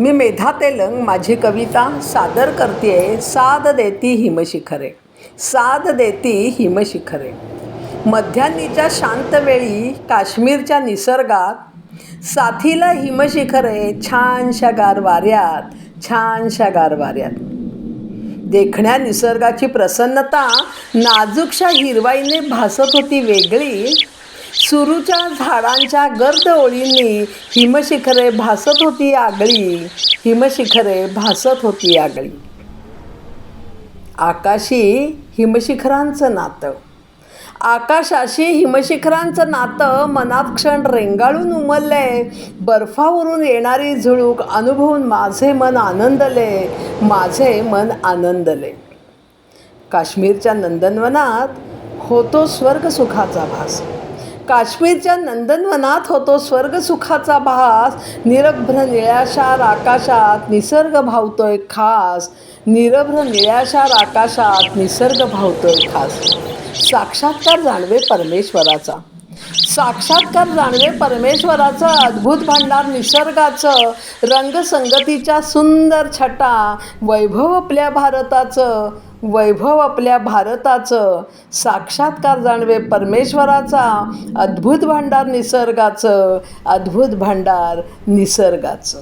मी मेधा तेलंग माझी कविता सादर करते साद देती हिमशिखरे साद देती हिमशिखरे. मध्यान्नीच्या शांत वेळी काश्मीरच्या निसर्गात साथीला हिमशिखरे छानशा गारवाऱ्यात छानशा गारवाऱ्यात देखण्या निसर्गाची प्रसन्नता नाजूकशा हिरवाईने भासत होती वेगळी सुरूच्या झाडांच्या गर्द ओळींनी हिमशिखरे भासत होती आगळी. हिमशिखरे भासत होती आगळी. आकाशी हिमशिखरांचं नातं. आकाशाशी हिमशिखरांचं नातं मनात क्षण रेंगाळून उमलले. बर्फावरून येणारी झुळूक अनुभवून माझे मन आनंदले. माझे मन आनंदले. काश्मीरच्या नंदनवनात होतो स्वर्गसुखाचा भास. काश्मीरच्या नंदनवनात होतो स्वर्गसुखाचा भास निरभ्र निळ्याशार आकाशात निसर्ग भावतोय खास. निरभ्र निळ्याशार आकाशात निसर्ग भावतोय खास. साक्षात्कार जाणवे परमेश्वराचा. साक्षात्कार जाणवे परमेश्वराचं अद्भुत भांडार निसर्गाचं रंगसंगतीच्या सुंदर छटा वैभव आपल्या भारताचं वैभव आपल्या भारताचं. साक्षात्कार जाणवे परमेश्वराचा अद्भुत भांडार निसर्गाचं. अद्भुत भांडार निसर्गाचं.